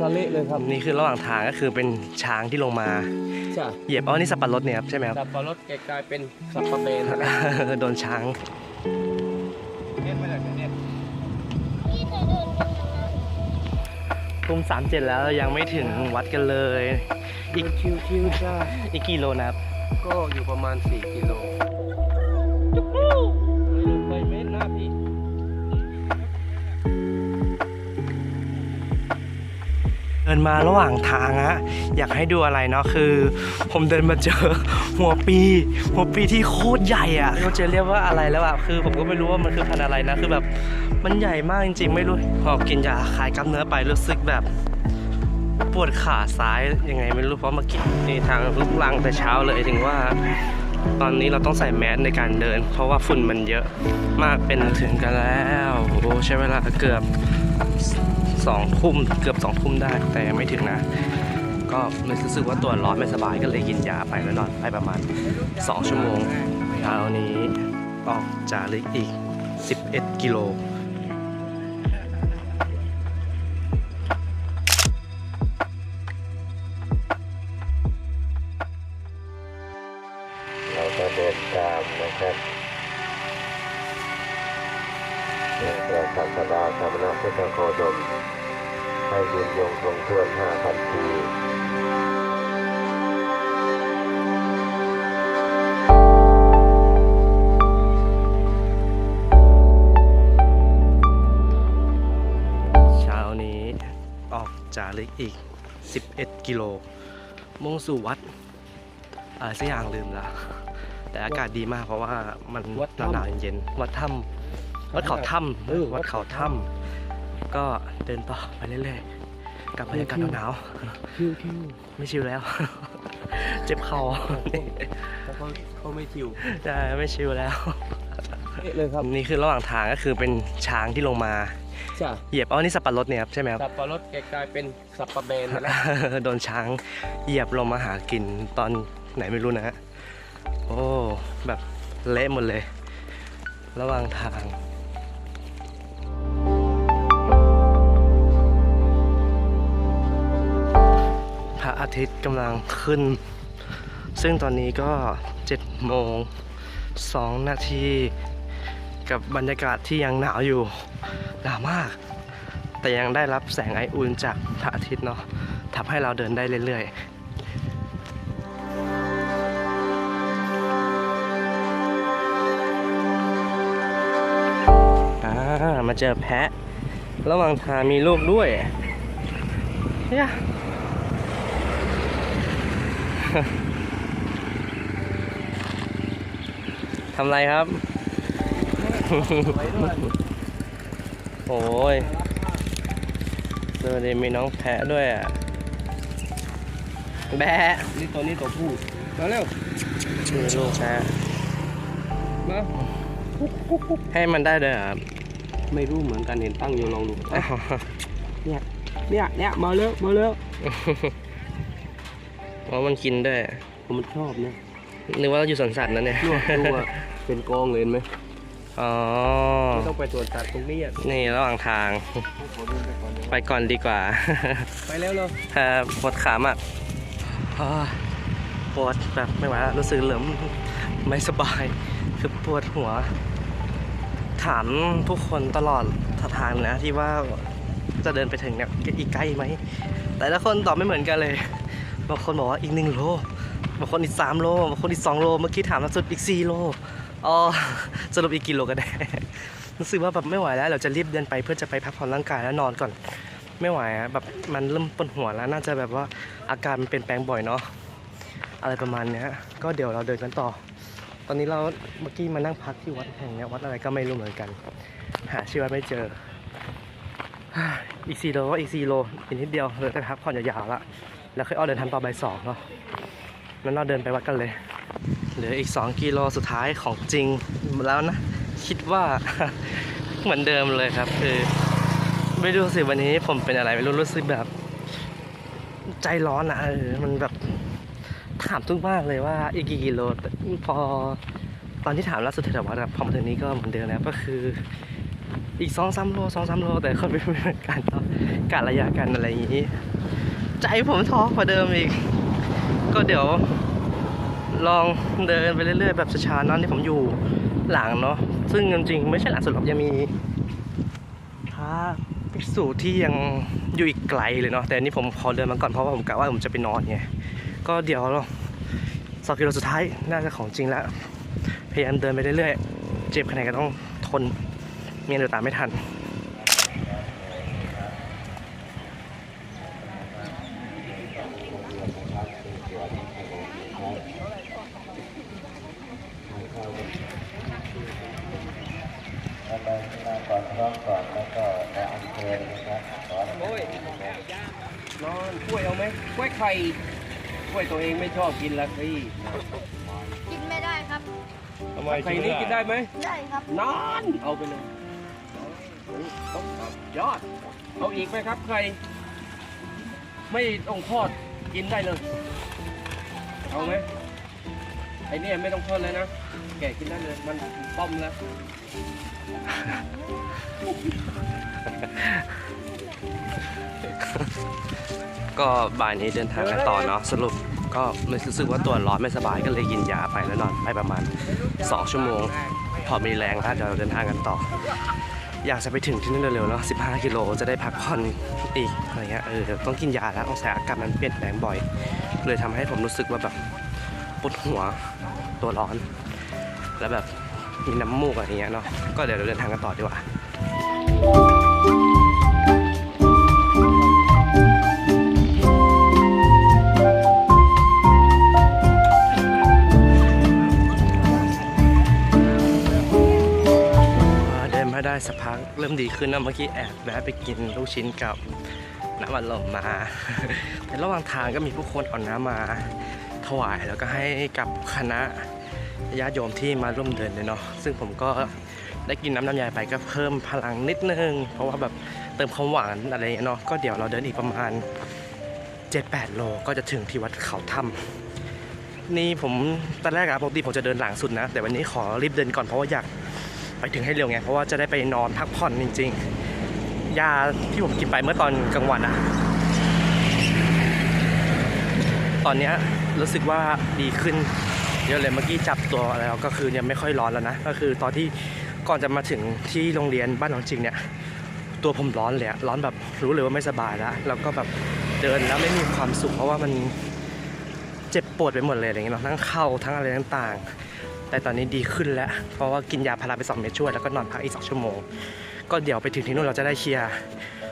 สะเละเลยครับนี่คือระหว่างทางก็คือเป็นช้างที่ลงมาใช่เหยียบอ๋อนี่สับปะรดเนี่ยครับใช่ไหมครับสับปะรดกลายเป็นสับปะเบนนะโดนช้างเน็ตมาจากเน็ตทุ่มสามเจ็ดแล้วยังไม่ถึงวัดกันเลย อีกคิวคิวๆใช่อีกกี่โลนะครับ ก็อยู่ประมาณ 4 กิโล เดินมาระหว่างทางอะอยากให้ดูอะไรเนาะคือ ผมเดินมาเจอหัวปีหัวปีที่โคตรใหญ่อะเราจะเรียกว่าอะไรแล้วอะคือผมก็ไม่รู้ว่ามันคือพันธุ์อะไรนะคือแบบมันใหญ่มากจริง ๆ ไม่รู้พอกินยาคลายกล้ามเนื้อไปรู้สึกแบบปวดขาซ้ายยังไงไม่รู้เพราะเมื่อกี้นี่ทางลุกลังแต่เช้าเลยถึงว่า ตอนนี้เราต้องใส่แมสในการเดิน เพราะว่าฝุ่นมันเยอะมากเป็นถึงกันแล้วโอ้ใช้เวลาเกือบ สองทุ่มเกือบสองทุ่มได้แต่ยังไม่ถึงนะ ก็รู้สึกว่าตัวร้อนไม่สบายก็เลยกินยาไปแล้วนอนไปประมาณ 2 ชั่วโมงเช้านี้ออกจาริกอีก 11 กิโลเราจะเดินตามนะครับเพื่อพระศาสดาสมณพุทธโคดม ให้ยืนยงคงทวนห้าพันปีเช้านี้ออกจาริกอีก 11 กิโล มุ่งสู่วัดอะไรสักอย่างลืมละแต่อากาศดีมากเพราะว่ามันหนาวๆเย็นๆวัดถ้ำวัดเขาถ้ำวัดเขาถ้ำ ก็เดินต่อไปเรื่อยๆกับบรรยากาศหนาวคิวคิวๆไม่ชิวแล้ว เจ็บเข่าแล้วเขาเขาไม่คิวใช่ไม่ชิวแล้วเละเลยครับนี่คือระหว่างทางก็คือเป็นช้างที่ลงมาใช่เหยียบอ๋อนี่สับปะรดเนี่ยครับใช่ไหมครับสับปะรดกลายเป็นสับปะเบนนะโดนช้างเหยียบลงมาหากินตอนไหนไม่รู้นะฮะโอ้แบบเละหมดเลย ระหว่างทาง ระอาทิตย์กำลังขึ้น ซึ่งตอนนี้ก็7โมง2นาทีกับบรรยากาศที่ยังหนาวอยู่หนาวมาก แต่ยังได้รับแสงไออุ่นจากพระอาทิตย์เนาะทำให้เราเดินได้เรื่อยๆมาเจอแพะ ระหว่างทางมีลูกด้วยเนี่ย ทำไรครับ โอ้ยเจอดีมีน้องแพะด้วยอะ แบะนี่ตัวนี้ตัวผู้มาเร็วมีลูกแพะมาให้มันได้ด้วยเหรอครับ ไม่รู้เหมือนกันเห็นตั้งอยู่ลองดูอะเนี่ย เนี่ย เนี่ย มาเร็ว มาเร็ว เพราะมันกินด้วยผมมันชอบนะนึกว่าเราอยู่สวนสัตว์นะเนี่ยดูดูอะเป็นกองเลยเห็นไหมอ๋อไม่ต้องไปสวนสัตว์ตรงนี้อะนี่ระหว่างทางให้ขอเดินไปก่อนเดี๋ยวไปก่อนดีกว่า ไปแล้วเลยครับปวดขามากอ่าปวดแบบไม่ไหวแล้วรู้สึกเหลิมไม่สบาย คือปวดหัว ถามทุกคนตลอดทางนะที่ว่าจะเดินไปถึงเนี่ยอีกไกลไหม แต่ละคนตอบไม่เหมือนกันเลย บางคนบอกว่าอีกหนึ่งโลบางคนอีกสามโลบางคนอีกสองโลเมื่อกี้ถามล่าสุดอีกสี่โลอ๋อสรุปอีกกี่โลกันแน่รู้สึกว่าแบบไม่ไหวแล้ว เราจะรีบเดินไปเพื่อจะไปพักผ่อนร่างกายแล้วนอนก่อน ไม่ไหวอะแบบมันเริ่มปวดหัวแล้วน่าจะแบบว่าอาการมันเปลี่ยนแปลงบ่อยเนาะอะไรประมาณเนี้ยก็เดี๋ยวเราเดินกันต่อ ตอนนี้เราเมื่อกี้มานั่งพักที่วัดแห่งเนี้ยวัดอะไรก็ไม่รู้เหมือนกัน หาชื่อวัดไม่เจออีกสี่โลก็อีกสี่โลอีกนิดเดียวเราจะพักผ่อนยาวๆละ แล้วค่อยออเดินทางต่อบ่ายสองเนาะนั้นเราเดินไปวัดกันเลย เหลืออีก 2 กิโลสุดท้ายของจริงแล้วนะ คิดว่าเหมือนเดิมเลยครับ คือไม่รู้สิวันนี้ผมเป็นอะไรไม่รู้รู้สึกแบบ ใจร้อนอะเออมันแบบถามทุกมากเลยว่าอีกกี่กิโลพอตอนที่ถามล่าสุดแถววัดพอมาถึงนี้ก็เหมือนเดิมแล้วก็คือ อีกสองสามโลสองสามโลแต่ก็ไม่เหมือนกันเนาะกะระยะกันอะไรอย่างนี้ ใจผมท้อกว่าเดิมอีก ก็เดี๋ยว ลองเดินไปเรื่อยๆแบบช้าๆเนอนที่ผมอยู่หลังเนาะซึ่งจริงๆไม่ใช่หลังสุดหรอกยังมีพระภิกษุที่ยังอยู่อีกไกลเลยเนาะแต่อันนี้ผมขอเดินมาก่อนเพราะว่าผมกะว่าผมจะไปนอนไงก็เดี๋ยวสองกิโลสุดท้ายน่าจะของจริงแล้วพยายามเดินไปเรื่อยๆเจ็บขนาดก็ต้องทนเมียนเดี๋ยวตามไม่ทัน แล้วก็นั่งก่อนพร้อมก่อนแล้วก็จะอัญเชิญนะครับขอ โอ้ยนอนกล้วยเอาไหมกล้วยไข่กล้วยตัวเองไม่ ชอบกินละสิกินไม่ได้ครับ ทำไมไข่นี้กินได้ไหมได้ครับ นอนเอาไปเลยยอด เอาอีกไหมครับใคร ไม่ต้องทอดกินได้เลย เอาไหมไอเนี่ยไม่ต้องทอดเลยนะ แกะกินได้เลย มันต้มแล้วก็บ่ายนี้เดินทางกันต่อเนาะสรุป ก็รู้สึกว่าตัวร้อนไม่สบายก็เลยกินยาไปแล้วนอนไปประมาณ 2 ชั่วโมง พอมีแรงแล้วเดี๋ยวเดินทางกันต่อ อยากจะไปถึงที่นั่นเร็วๆเนาะ15 กิโลจะได้พักผ่อนอีกอะไรเงี้ยเออต้องกินยาแล้วองศาอากาศมันเปลี่ยนแปลงบ่อย เลยทำให้ผมรู้สึกว่าแบบปวดหัวตัวร้อน แล้วแบบมีน้ำมูกอะไรเงี้ยเนาะก็เดี๋ยวเราเดินทางกันต่อดีกว่าอ่า สักพักเริ่มดีขึ้นนะเมื่อกี้แอบแวะไปกินลูกชิ้นกับน้ำอัดลมมา แต่ระหว่างทางก็มีผู้คนเอาน้ำมาถวายแล้วก็ให้กับคณะญาติโยมที่มาร่วมเดินเลยเนาะซึ่งผมก็ได้กินน้ำน้ำยายไปก็เพิ่มพลังนิดนึง เพราะว่าแบบเติมความหวานอะไรอย่างเงี้ยเนาะก็เดี๋ยวเราเดินอีกประมาณ 7-8 โลก็จะถึงที่วัดเขาถ้ำนี่ผมตอนแรกอะปกติผมจะเดินหลังสุดนะ แต่วันนี้ขอรีบเดินก่อนเพราะว่าอยาก ไปถึงให้เร็วไง เพราะว่าจะได้ไปนอนพักผ่อนจริง ๆ ยาที่ผมกินไปเมื่อตอนกลางวันอะตอนนี้รู้สึกว่าดีขึ้นเยอะเลยเมื่อกี้จับตัวแล้วก็คือยังไม่ค่อยร้อนแล้วนะ ก็คือตอนที่ก่อนจะมาถึงที่โรงเรียนบ้านหนองจริงเนี่ย ตัวผมร้อนเลยร้อนแบบรู้เลยว่าไม่สบายแล้วแล้วก็แบบเดินแล้วไม่มีความสุขเพราะว่ามันเจ็บปวดไปหมดเลยอะไรเงี้ยนะทั้งเข่าทั้งอะไรต่างๆ แต่ตอนนี้ดีขึ้นแล้ว เพราะว่ากินยาพาราไป2เม็ดช่วยแล้วก็นอนพักอีก 2 ชั่วโมง ก็เดี๋ยวไปถึงที่นู่นเราจะได้เคลียร์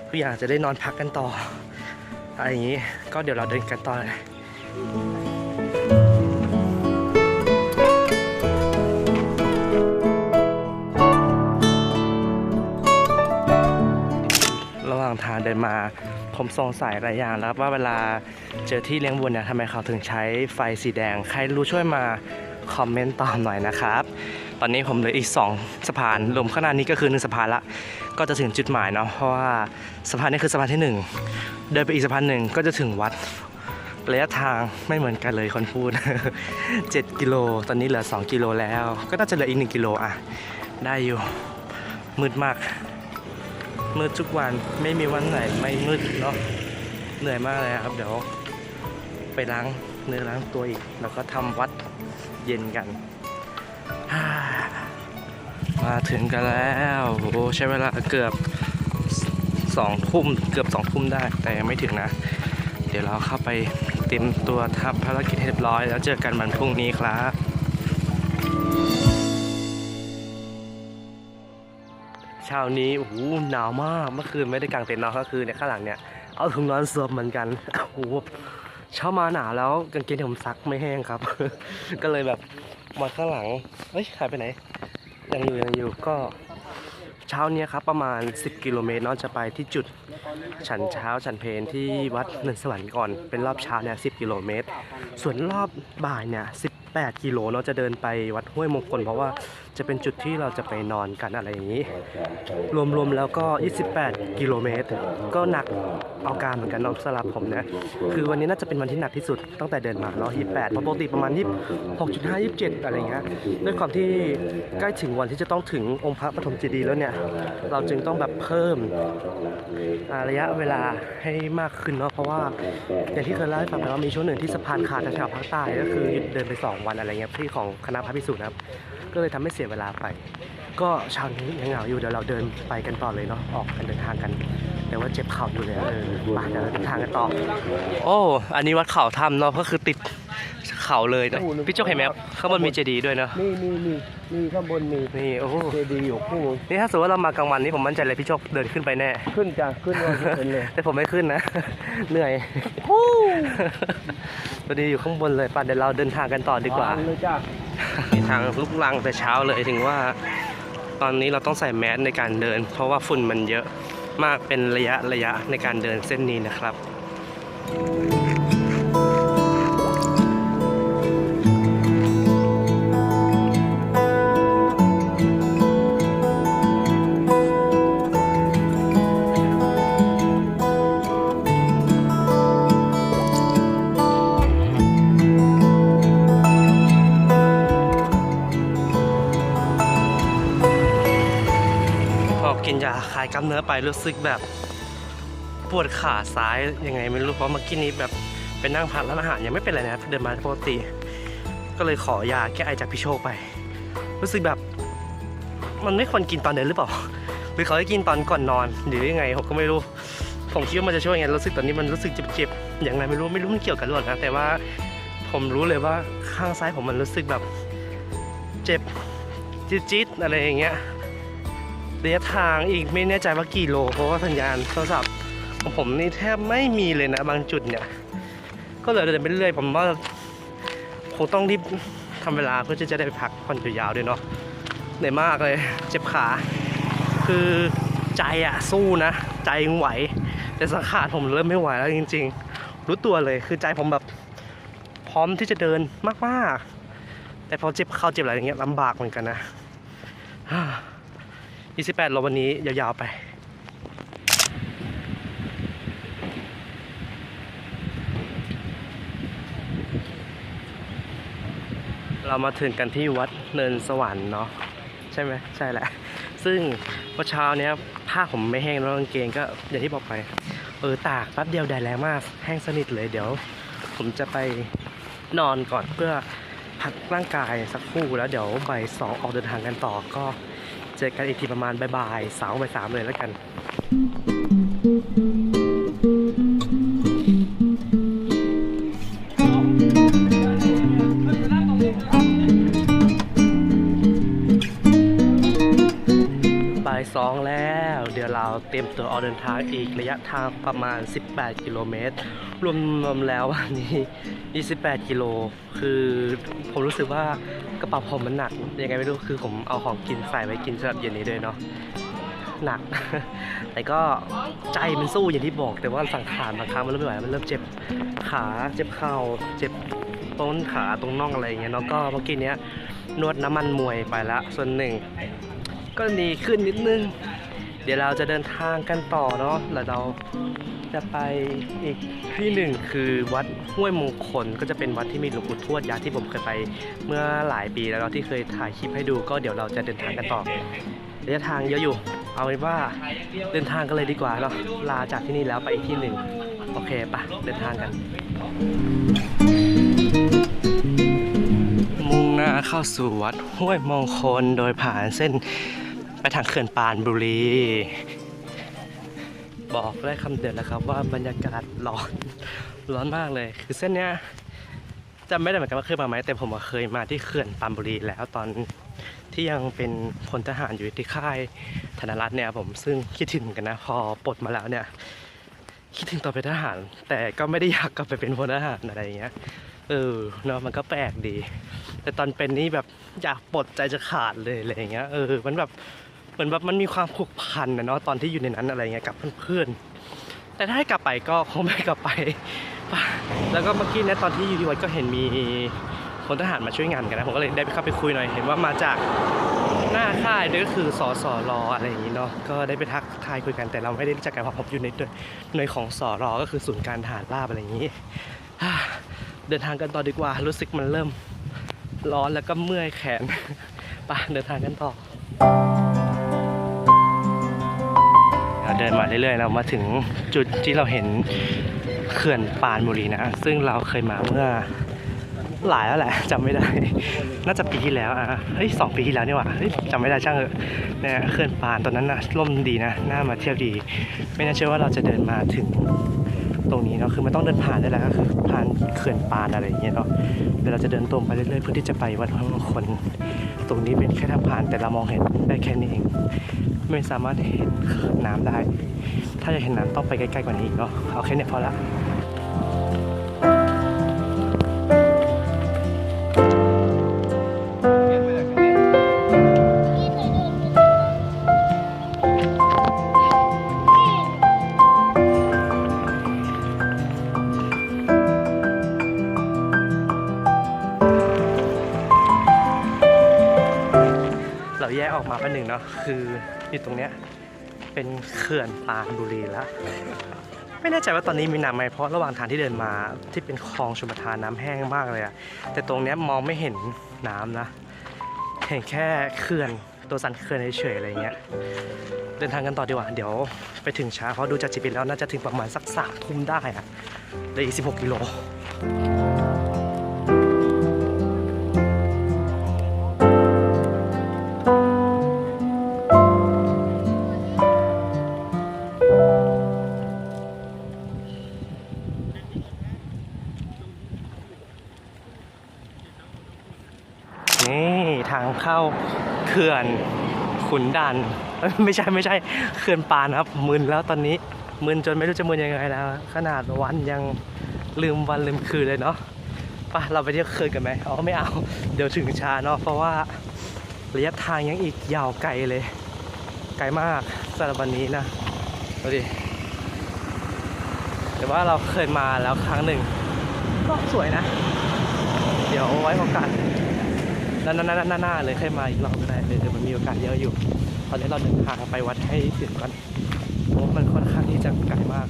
ทุกอย่างจะได้นอนพักกันต่ออะไรอย่างนี้ก็เดี๋ยวเราเดินกันต่อเลยระหว่างทางเดินมาผมสงสัยหลายอย่างแล้วว่าเวลาเจอที่เลี้ยงวัวเนี่ยทำไมเขาถึงใช้ไฟสีแดง ใครรู้ช่วยมา คอมเมนต์ตอบหน่อยนะครับ ตอนนี้ผมเหลืออีก 2 สะพานรวมข้างหน้านี้ก็คือหนึ่งสะพานละ ก็จะถึงจุดหมายเนาะเพราะว่าสะพานนี้คือสะพานที่ 1 เดินไปอีกสะพานหนึ่งก็จะถึงวัดระยะทางไม่เหมือนกันเลยคนพูด 7 กิโล ตอนนี้เหลือ 2 กิโลแล้ว ก็น่าจะเหลืออีก 1 กิโลอะ ได้อยู่ มืดมาก มืดทุกวัน ไม่มีวันไหนไม่มืดเนาะ เหนื่อยมากเลยครับ เดี๋ยวไปล้างเนื้อล้างตัวอีก แล้วก็ทำวัด เย็นกัน มาถึงกันแล้วโอ้โหใช้เวลาเกือบสองทุ่มเกือบสองทุ่มได้แต่ยังไม่ถึงนะ เดี๋ยวเราเข้าไปเตรียมตัวทำภารกิจให้เรียบร้อย แล้วเจอกันวันพรุ่งนี้ครับเช้านี้โอ้โหหนาวมากเมื่อคืนไม่ได้กางเต็นท์นอนก็คือเนี่ยข้างหลังเนี่ยเอาถุงนอนสวมเหมือนกันโอ้โห เช้ามาหนาวแล้วกางเกงที่ผมซักไม่แห้งครับ ก็เลยแบบมาข้างหลังเฮ้ยหายไปไหน ยังอยู่ยังอยู่ก็เช้าเนี้ยครับประมาณ 10 กิโลเมตรเนาะจะไปที่จุดฉันเช้าฉันเพลที่วัดเนินสวรรค์ก่อนเป็นรอบเช้าเนี่ย10กิโลเมตร ส่วนรอบบ่ายเนี่ย28กิโลเนาะจะเดินไปวัดห้วยมงคลเพราะว่า จะเป็นจุดที่เราจะไปนอนกันอะไรอย่างนี้ รวมๆแล้วก็ 28 กิโลเมตร ก็หนักเอาการเหมือนกันเนาะสำหรับผมนะ คือวันนี้น่าจะเป็นวันที่หนักที่สุดตั้งแต่เดินมาเนาะ28เพราะปกติประมาณ 26.5 27 อะไรเงี้ย ด้วยความที่ใกล้ถึงวันที่จะต้องถึงองค์พระปฐมเจดีย์แล้วเนี่ย เราจึงต้องแบบเพิ่มระยะเวลาให้มากขึ้นเนาะ เพราะว่าอย่างที่เคยเล่าให้ฟังไปว่ามีช่วงหนึ่งที่สะพานขาดแถวภาคใต้ก็คือหยุดเดินไป 2 วันอะไรเงี้ยที่ของคณะพระพิสุนะครับ ก็เลยทำให้เสียเวลาไป ก็เช้านี้ยังเหงาอยู่เดี๋ยวเราเดินไปกันต่อเลยเนาะออกกันเดินทางกันแต่ว่าเจ็บเข่าอยู่เลยเออไปเดี๋ยวเราเดินทางกันต่อ โอ้อันนี้วัดเขาทำเนาะก็คือติดเขาเลยเนอะพี่โจ๊กเห็นไหมครับข้างบนมีเจดีย์ด้วยเนาะนี่นี่นี่นี่ข้างบนมีนี่โอ้โหเจดีย์อยู่คู่นี่ถ้าสมมติว่าเรามากลางวันนี่ผมมั่นใจเลยพี่โจ๊กเดินขึ้นไปแน่ขึ้นจ้ะขึ้นว่าเป็นเลยแต่ผมไม่ขึ้นนะเหนื่อยพอดีอยู่ข้างบนเลยป่ะเดี๋ยวเราเดินทางกันต่อดีกว่าวงเลยจ้ะ มีทางลุกลังแต่เช้าเลยถึงว่า ตอนนี้เราต้องใส่แมสในการเดิน เพราะว่าฝุ่นมันเยอะมากเป็นระยะระยะในการเดินเส้นนี้นะครับพายกล้ามเนื้อไปรู้สึกแบบปวดขาซ้ายยังไงไม่รู้เพราะเมื่อกี้นี้แบบไปนั่งพักร้านอาหารยังไม่เป็นไรนะเดินมาปกติ ก็เลยขอยาแก้ไอจากพี่โชคไป รู้สึกแบบ มันไม่ควรกินตอนเดินหรือเปล่าหรือเขาให้กินตอนก่อนนอนหรือยังไงผมก็ไม่รู้ผมคิดว่ามันจะช่วยไงรู้สึกตอนนี้มันรู้สึกเจ็บๆอย่างไรไม่รู้ไม่รู้มันเกี่ยวกันหรือเปล่านะแต่ว่าผมรู้เลยว่าข้างซ้ายผมมันรู้สึกแบบ เจ็บจี๊ดๆอะไรอย่างเงี้ย ระยะทางอีกไม่แน่ใจว่ากี่โล เพราะว่าสัญญาณโทรศัพท์ของผมนี่แทบไม่มีเลยนะบางจุดเนี่ย ก็เลยเดินไปเรื่อยผมว่าคงต้องรีบทำเวลาเพื่อที่จะได้ไปพักผ่อนยาวๆด้วยเนาะเหนื่อยมากเลย เจ็บขา คือใจอะสู้นะ ใจยังไหว แต่สังขารผมเริ่มไม่ไหวแล้วจริง ๆ รู้ตัวเลยคือใจผมแบบพร้อมที่จะเดินมากๆ แต่พอเจ็บเข่าเจ็บอะไรอย่างเงี้ยลำบากเหมือนกันนะ 28โลวันนี้ยาวๆไป เรามาถึงกันที่วัดเนินสวรรค์เนาะใช่ไหมใช่แหละ ซึ่งเมื่อเช้าเนี้ยผ้าผมไม่แห้งแล้วกางเกงก็อย่างที่บอกไป เออตากแป๊บเดียวแดดแรงมาก แห้งสนิทเลยเดี๋ยว ผมจะไปนอนก่อนเพื่อพักร่างกายสักครู่แล้วเดี๋ยวบ่ายสองออกเดินทางกันต่อก็ เจอกันอีกทีประมาณบ่ายๆสาวบ่ายสามเลยแล้วกันบ่ายสองแล้วเดี๋ยว เราเตรียมตัวออกเดินทางอีกระยะทางประมาณ 18 กิโลเมตร รวมรวมแล้ววันนี้ 28 กิโล คือผมรู้สึกว่ากระเป๋าผมมันหนัก ยังไงไม่รู้คือผมเอาของกินใส่ไว้กินสำหรับเย็นนี้ด้วยเนาะหนัก แต่ก็ใจมันสู้อย่างที่บอก แต่ว่าสังขารบางครั้งมันเริ่มไม่ไหวมันเริ่มเจ็บขาเจ็บเข่าเจ็บต้นขาตรงน่องอะไรอย่างเงี้ยเนาะก็เมื่อกี้เนี้ยนวดน้ำมันมวยไปละส่วนหนึ่ง ก็ดีขึ้นนิดนึง เดี๋ยวเราจะเดินทางกันต่อเนาะแล้วเราจะไปอีกที่หนึ่งคือวัดห้วยมงคลก็จะเป็นวัดที่มีหลวงปู่ทวดยาที่ผมเคยไปเมื่อหลายปีแล้วเนาที่เคยถ่ายคลิปให้ดูก็เดี๋ยวเราจะเดินทางกันต่อระยะทางเยอะอยู่ เอาเป็นว่าเดินทางกันเลยดีกว่าเนาะลาจากที่นี่แล้วไปอีกที่หนึ่งโอเคปะเดินทางกัน มุ่งหน้าเข้าสู่วัดห้วยมงคลโดยผ่านเส้น ทางเขื่อนปานบุรี บอกได้คำเดียวนะครับว่าบรรยากาศร้อน ร้อนมากเลย คือเส้นเนี้ยจำไม่ได้เหมือนกันว่าเคยมาไหมแต่ผมเคยมาที่เขื่อนปานบุรีแล้วตอนที่ยังเป็นพลทหารอยู่ที่ค่ายธนรัตน์เนี่ยผมซึ่งคิดถึงกันนะ พอปลดมาแล้วเนี่ย คิดถึงตอนเป็นทหาร แต่ก็ไม่ได้อยากกลับไปเป็นพลทหารอะไรอย่างเงี้ยเออเนาะมันก็แปลกดี แต่ตอนเป็นนี่แบบอยากปลดใจจะขาดเลยอะไรอย่างเงี้ยเออมันแบบ เหมือนแบบมันมีความผูกพันนะเนาะตอนที่อยู่ในนั้นอะไรเงี้ยกับเพื่อนๆแต่ถ้าให้กลับไปก็คงไม่กลับไป แล้วก็เมื่อกี้เนะตอนที่อยู่ที่วัดก็เห็นมีพลทหารมาช่วยงานกันนะผมก็เลยได้ไปเข้าไปคุยหน่อยเห็นว่ามาจากหน้าค่ายด้วยก็คือสสรออะไรอย่างนี้เนาะก็ได้ไปทักทายคุยกันแต่เราไม่ได้รู้จักกันเพราะผมอยู่ในหน่วยของสรก็คือศูนย์การทหารราบอะไรอย่างนี้เดินทางกันต่อดีกว่ารู้สึกมันเริ่มร้อนแล้วก็เมื่อยแขนไปเดินทางกันต่อ เดินมาเรื่อยๆ เรามาถึงจุดที่เราเห็นเขื่อนปานบุรีนะ ซึ่งเราเคยมาเมื่อหลายแล้วแหละจำไม่ได้ น่าจะปีที่แล้วอะเฮ้ยสองปีที่แล้วนี่หว่าเฮ้ยจำไม่ได้ช่างเถอเนี่ยเขื่อนปานตอนนั้นนะร่มดีนะน่ามาเที่ยวดี ไม่น่าเชื่อว่าเราจะเดินมาถึงตรงนี้เนาะคือมันต้องเดินผ่านได้แหละก็คือผ่านเขื่อนปานอะไรอย่างเงี้ยเนาะเดี๋ยวเราจะเดินตรงไปเรื่อยๆเพื่อที่จะไปวัดพระมงคล ตรงนี้เป็นแค่ทางผ่านแต่เรามองเห็นได้แค่นี้เอง ไม่สามารถเห็นน้ำได้ ถ้าจะเห็นน้ำต้องไปใกล้ๆกว่านี้อีกเนาะเอาแค่เนี้ยพอละ คืออยู่ตรงเนี้ยเป็นเขื่อนปานบุรีแล้ว ไม่แน่ใจว่าตอนนี้มีน้ำไหมเพราะระหว่างทางที่เดินมาที่เป็นคลองชลประทานน้ำแห้งมากเลยอะแต่ตรงเนี้ยมองไม่เห็นน้ำนะ เห็นแค่เขื่อนตัวสันเขื่อนเฉยๆอะไรเงี้ยเดินทางกันต่อดีกว่าเดี๋ยวไปถึงช้าเพราะดูจากจีพีแล้วน่าจะถึงประมาณสักสามทุ่มได้อะเหลยอีกสิบหกกิโล ไม่ใช่ไม่ใช่เขื่อนปานครับมึนแล้วตอนนี้มึนจนไม่รู้จะมึนยังไงแล้ว ขนาดวันยังลืมวันลืมคืนเลยเนาะไปเราไปเที่ยวเขื่อนกันไหมเอไม่เอาเดี๋ยวถึงช้าเนาะเพราะว่าระยะทางยังอีกยาวไกลเลย ไกลมากสำหรับวันนี้นะดูดิแต่ว่าเราเคยมาแล้วครั้งหนึ่งก็สวยนะ เดี๋ยวไว้โอกาสหน้าหน้าหน้าเลยเคยมาอีกรอบก็ได้เดี๋ยวมันมีโอกาสเยอะอยู่ ตอนนี้เราเดินทางไปวัดให้ถึงก่อนเพราะมันค่อนข้างที่จะไกลมาก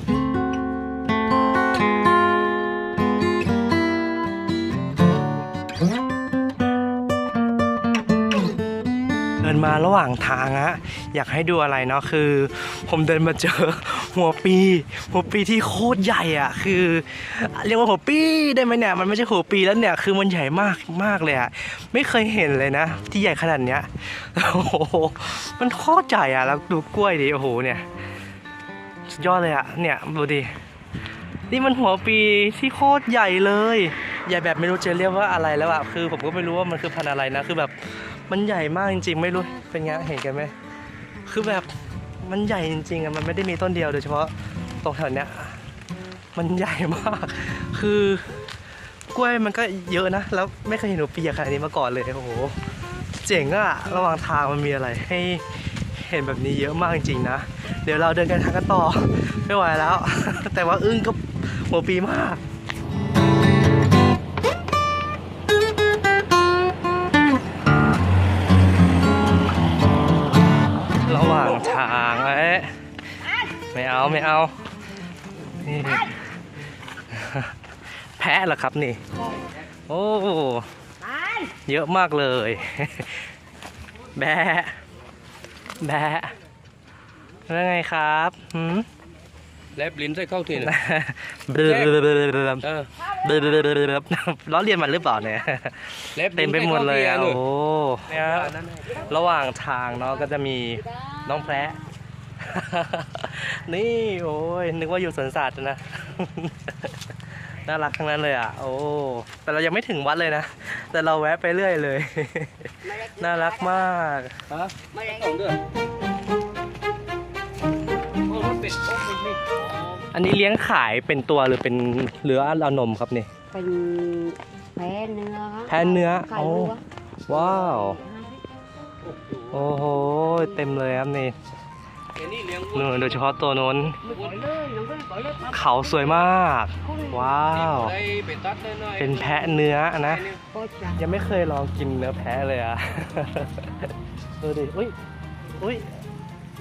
เดินมาระหว่างทางฮะอยากให้ดูอะไรเนาะคือ ผมเดินมาเจอ หัวปี หัวปีที่โคตรใหญ่อะคือ เรียกว่าหัวปีได้ไหมเนี่ย มันไม่ใช่หัวปีแล้วเนี่ย คือมันใหญ่มากมากเลยอะไม่เคยเห็นเลยนะ ที่ใหญ่ขนาดเนี้ย โอ้โห มันโคตรใหญ่อะแล้วดูกล้วยดิ โอ้โห เนี่ยสุดยอดเลยอะเนี่ย ดูดิ นี่มันหัวปีที่โคตรใหญ่เลย ใหญ่แบบไม่รู้จะเรียกว่าอะไรแล้วอะคือผมก็ไม่รู้ว่ามันคือพันธุ์อะไรนะ คือแบบ มันใหญ่มากจริงๆ ไม่รู้ เป็นไง เห็นกันไหม คือแบบ มันใหญ่จริงๆอะมันไม่ได้มีต้นเดียวโดยเฉพาะตรงแถวเนี้ยมันใหญ่มาก คือกล้วยมันก็เยอะนะ แล้วไม่เคยเห็นหนูปีใหญ่ขนาดนี้มาก่อนเลยโอ้โหเจ๋งอะระหว่างทางมันมีอะไรให้เห็นแบบนี้เยอะมากจริงๆนะ เดี๋ยวเราเดินกันทางกันต่อไม่ไหวแล้ว แต่ว่าอึ้งก็หัวปีมากระหว่างทา งเอ๊ะไม่เอาไม่เอา นี่ แพะเหรอครับนี่ โอ้เยอะมากเลย แบะแบะแล้วไงครับหืมแลบลิ้นใส่เข้าทีนะเบลอเบลอเบลอเบลอเบลอเออเบลอเบลอเบลอเบลอล้อเลียนมันหรือเปล่าเนี่ยแลบเต็มไปหมดเลยอะใส่โอ้ข้าทีเนี่ยระหว่างทางเนาะก็จะมีน้องแพะ นี่โอ้ยนึกว่าอยู่สวนสัตว์นะ น่ารักทั้งนั้นเลยอะ โอ้ แต่เรายังไม่ถึงวัดเลยนะ แต่เราแวะไปเรื่อยเลย น่ารักมากฮะสองเดือนโอ้มันเป็ดโอ้มันมีอันนี้เลี้ยงขายเป็นตัวหรือเป็นเรือเอานมครับนี่ เป็นแพ้เนื้อครับแพ้เนื้อไก่โอ้วัวว้าว โอ้โห เต็มเลยครับนี่ไอ้ นี่เลี้ยงวัวนู่นโดยเฉพาะตัวโน้นไม่ปล่อยเลยน้องก็ปล่อยเลยปั๊บเขาสวยมาก ว้าวได้ไปตัดหน่อยๆเป็นแพะเนื้อนะโคตรจังยังไม่เคยลองกินเนื้อแพะเลยอะดูดิ อุ้ยอุ้ย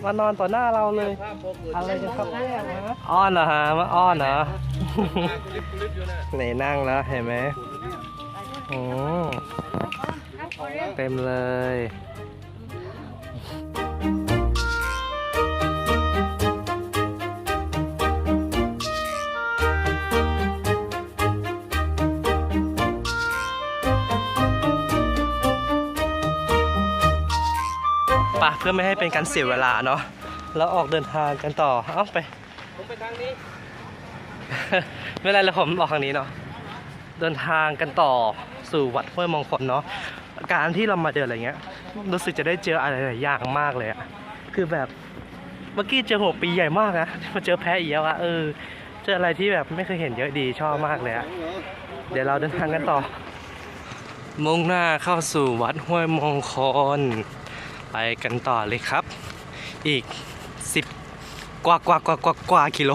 มานอนต่อหน้าเราเลยภาพพอเกิดอะไรกันครับเนี่ยอ้อนเหรอฮะ มาอ้อนเหรอคุลิบคุลิบอยู่นะไหนนั่งแล้วเห็นไหมโอ้เต็มเลย พื่อไม่ให้เป็นการเสียเวลาเนาะแล้วออกเดินทางกันต่อเอ้าไปผมไปทางนี้ ไม่เป็นไรแล้วผมออกทางนี้เนาะเดินทางกันต่อสู่วัดห้วยมงคลเนาะการที่เรามาเดินอะไรเงี้ยรู้สึกจะได้เจออะไรหลายอย่างมากเลยอะคือแบบเมื่อกี้เจอหัวปีใหญ่มากนะมาเจอแพะอีกแล้วอะเออเจออะไรที่แบบไม่เคยเห็นเยอะดีชอบมากเลยอะเดี๋ยวเราเดินทางกันต่อ มุ่งหน้าเข้าสู่วัดห้วยมงคล ไปกันต่อเลยครับ อีกสิบกว่ากว่ากว่ากว่ากว่ากิโล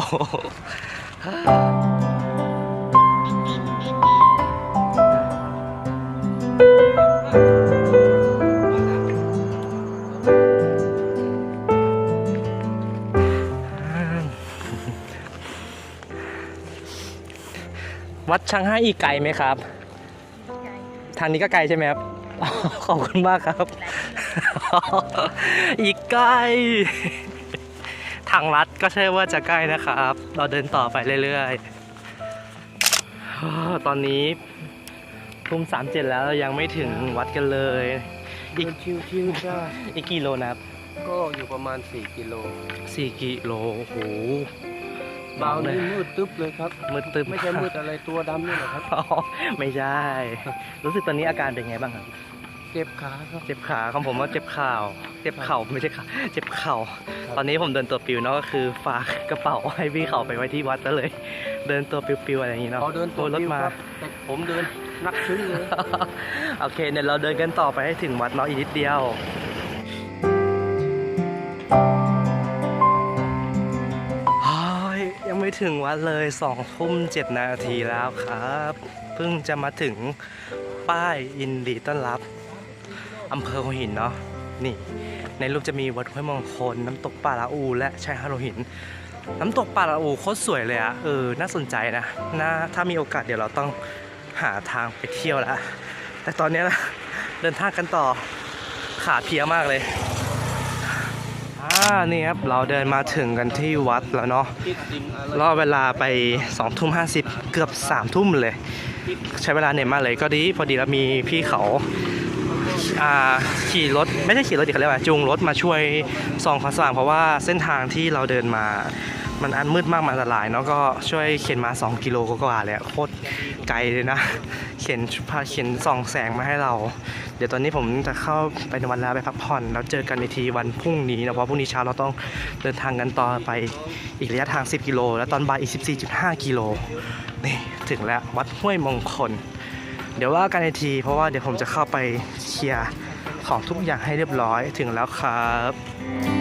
วัดช่างให้อีกไกลไหมครับ ทางนี้ก็ไกลใช่ไหมครับ ขอบคุณมากครับ อีกไกลทางลัดก็ใช่ว่าจะใกล้นะครับ เราเดินต่อไปเรื่อยๆ ตอนนี้ทุ่มสามเจ็ดแล้วเรายังไม่ถึงวัดกันเลย อีกชิวๆใช่อีกกี่โลนะครับ ก็อยู่ประมาณ 4 กิโลสี่กิโลโอ้โหเบานี่มืดตึ๊บเลยครับมืดตึ๊บไม่ใช่มืดอะไรตัวดำนี่หรอกครับอ๋อไม่ใช่ รู้สึกตอนนี้อาการเป็นไงบ้างครับ เจ็บขาครับ เจ็บขาของผมว่าเจ็บเข่าเจ็บเข่าไม่ใช่ขาเจ็บเข่าครับตอนนี้ผมเดินตัวปิวเนาะก็คือฝากกระเป๋าให้พี่เขาไปไว้ที่วัดซะเลย เดินตัวปิวๆอะไรอย่างนี้เนาะเขาเดินตัวรถริ้วมา ครับแต่ผมเดินนักซึ้งเลย โอเคเนี่ยเราเดินกันต่อไปให้ถึงวัดเนาะอีกนิดเดียวเฮ้ยยังไม่ถึงวัดเลยสองทุ่มเจ็ดนาทีแล้วครับ เพิ่งจะมาถึงป้ายยินดีต้อนรับ อำเภอหัวหินเนาะนี่ ในรูปจะมีวัดห้วยมงคล น้ำตกป่าละอู และชายหาดหัวหิน น้ำตกป่าละอูโคตรสวยเลยอะเออน่าสนใจนะน่าถ้ามีโอกาสเดี๋ยวเราต้องหาทางไปเที่ยวล้วแต่ตอนนี้นะเดินทางกันต่อขาเพียมากเลยอ่านี่ครับเราเดินมาถึงกันที่วัดแล้วเนาะคิดสิ่งอะไรอเวลาไป2องทุ่มห้เกือบ3ามทุ่มเลย ใช้เวลาเหนื่ยมากเลยก็ดีพอดีแล้วมีพี่เขา ขี่รถไม่ใช่ขี่รถดิเขาเรียกว่าจูงรถมาช่วยส่องความสว่างเพราะว่าเส้นทางที่เราเดินมามันอันมืดมากมันอันตรายเนาะก็ช่วยเข็นมา 2 กิโลกว่าเลยโคตรไกลเลยนะ เข็นพาเข็นส่องแสงมาให้เรา เดี๋ยวตอนนี้ผมจะเข้าไปในวันแล้วไปพักผ่อนแล้วเจอกันในทีวันพรุ่งนี้นะเพราะพรุ่งนี้เช้าเราต้องเดินทางกันต่อไปอีกระยะทาง 10 กิโล แล้วตอนบ่ายอีก 14.5 กิโลนี่ถึงแล้ววัดห้วยมงคล เดี๋ยวว่ากันในทีเพราะว่าเดี๋ยวผมจะเข้าไปเคลียร์ของทุกอย่างให้เรียบร้อยถึงแล้วครับ